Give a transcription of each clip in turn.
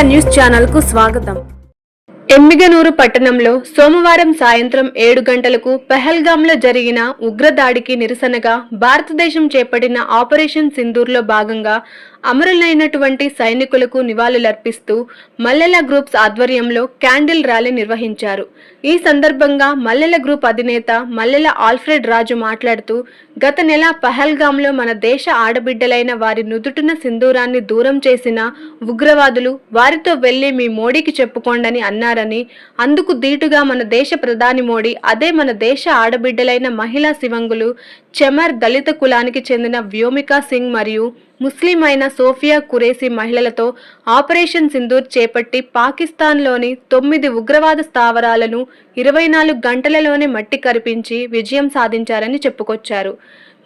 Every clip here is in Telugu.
ఇండియా న్యూస్ ఛానల్కు స్వాగతం. ఎమ్మిగనూరు పట్టణంలో సోమవారం సాయంత్రం ఏడు గంటలకు పెహల్గాంలో జరిగిన ఉగ్రదాడికి నిరసనగా భారతదేశం చేపట్టిన ఆపరేషన్ సింధూర్లో భాగంగా అమరులైనటువంటి సైనికులకు నివాళులర్పిస్తూ మల్లెల గ్రూప్స్ ఆధ్వర్యంలో క్యాండిల్ ర్యాలీ నిర్వహించారు. ఈ సందర్భంగా మల్లెల గ్రూప్ అధినేత మల్లెల ఆల్ఫ్రెడ్ రాజు మాట్లాడుతూ గత నెల పహల్గామ్లో మన దేశ ఆడబిడ్డలైన వారి నుదుటిన సింధూరాన్ని దూరం చేసిన ఉగ్రవాదులు వారితో వెళ్ళి మీ మోడీకి చెప్పుకోండని అన్నారని అందుకు దీటుగా మన దేశ ప్రధాని మోడీ అదే మన దేశ ఆడబిడ్డలైన మహిళా శివంగులు చెమర్ దళిత కులానికి చెందిన వ్యోమికా సింగ్ మరియు ముస్లిం అయిన సోఫియా కురేసి మహిళలతో ఆపరేషన్ సింధూర్ చేపట్టి పాకిస్తాన్లోని తొమ్మిది ఉగ్రవాద స్థావరాలను ఇరవై నాలుగు గంటలలోనే మట్టి కరిపించి విజయం సాధించారని చెప్పుకొచ్చారు.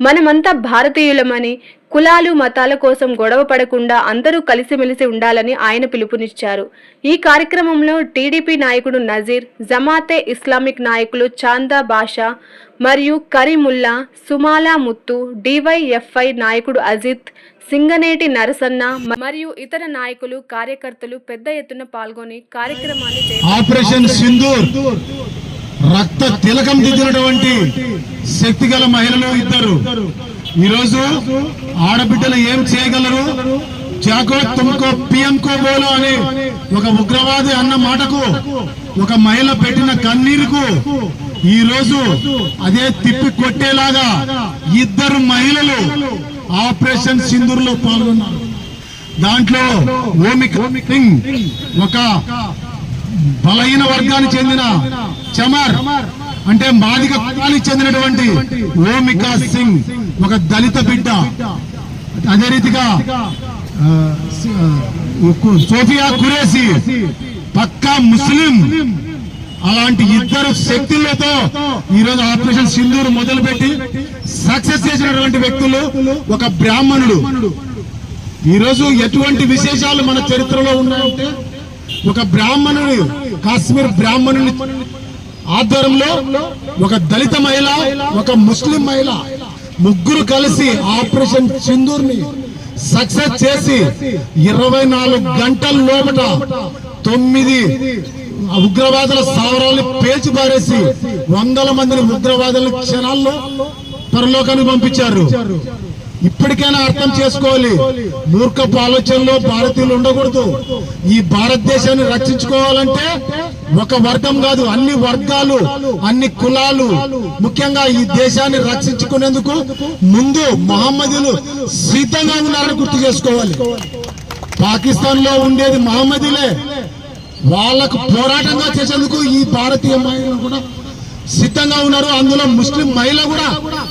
మనమంతా భారతీయులమని కులాలు మతాల కోసం గొడవ పడకుండా అందరూ కలిసిమెలిసి ఉండాలని ఆయన పిలుపునిచ్చారు. ఈ కార్యక్రమంలో టీడీపీ నాయకుడు నజీర్ జమాతే ఇస్లామిక్ నాయకులు చాందా బాషా మరియు కరీముల్లా సుమాలా ముత్తు డివైఎఫ్ఐ నాయకుడు అజిత్ సింగనేటి నరసన్న మరియు ఇతర నాయకులు కార్యకర్తలు పెద్ద ఎత్తున పాల్గొని కార్యక్రమాన్ని ఆపరేషన్ సింధూర్. రక్త తిలకం దిద్దినటువంటి శక్తి గల మహిళలు ఇద్దరు. ఈరోజు ఆడబిడ్డలు ఏం చేయగలరు? జాకో తుమ్కో పిఎంకో బోలో అని ఒక ఉగ్రవాది అన్న మాటకు ఒక మహిళ పెట్టిన కన్నీరుకు ఈ రోజు అదే తిప్పి కొట్టేలాగా ఇద్దరు మహిళలు ఆపరేషన్ సింధూర్లో పాల్గొన్నారు. దాంట్లో ఓమిక్ సింగ్ ఒక బలహీన వర్గానికి చెందిన చమర్ అంటే మాదిక కులానికి చెందినటువంటి ఓమికా సింగ్ ఒక దళిత బిడ్డ. అదే రీతిగా సోఫియా కురేసి పక్కా ముస్లిం. అలాంటి ఇద్దరు శక్తులతో ఈరోజు ఆపరేషన్ సింధూరు మొదలుపెట్టి సక్సెస్ చేసినటువంటి వ్యక్తులు ఒక బ్రాహ్మణుడు. ఈరోజు ఎటువంటి విశేషాలు మన చరిత్రలో ఉన్నాయంటే ఒక బ్రాహ్మణుని కాశ్మీర్ బ్రాహ్మణుని ఆధ్వర్యంలో ఒక దళిత మహిళ ఒక ముస్లిం మహిళ ముగ్గురు కలిసి ఆపరేషన్ చందూర్ని సక్సెస్ చేసి ఇరవై నాలుగు గంటల లోపల తొమ్మిది ఉగ్రవాదుల స్థావరాలను పేచి పారేసి వందల మందిని ఉగ్రవాదుల క్షణాల్లో పరలోకానికి పంపించారు. ఇప్పటికైనా అర్థం చేసుకోవాలి. మూర్ఖపు ఆలోచనలో భారతీయులు ఉండకూడదు. ఈ భారతదేశాన్ని రక్షించుకోవాలంటే ఒక వర్గం కాదు అన్ని వర్గాలు అన్ని కులాలు ముఖ్యంగా ఈ దేశాన్ని రక్షించుకునేందుకు ముందు మహమ్మదీలు సిద్ధంగా ఉన్నారని గుర్తు చేసుకోవాలి. పాకిస్తాన్లో ఉండేది మహమ్మదీలే. వాళ్ళకు పోరాటంగా చేసేందుకు ఈ భారతీయ మహిళలు కూడా సిద్ధంగా ఉన్నారు. అందులో ముస్లిం మహిళ కూడా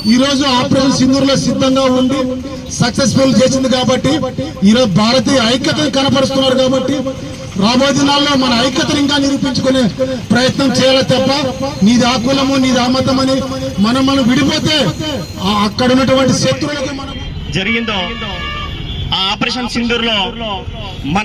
ఈ రోజు ఆపరేషన్ సింధూర్లో సిద్ధంగా ఉండి సక్సెస్ఫుల్ చేసింది కాబట్టి ఈరోజు భారతీయ ఐక్యతను కనపరుస్తున్నారు కాబట్టి రాబోయే దినాల్లో మన ఐక్యతను ఇంకా నిరూపించుకునే ప్రయత్నం చేయాలి తప్ప నీది ఆ కులము నీది ఆ మతం అని మనం మనం విడిపోతే అక్కడ ఉన్నటువంటి శత్రువులకి జరిగిందో ఆ ఆపరేషన్ సింధూర్లో మన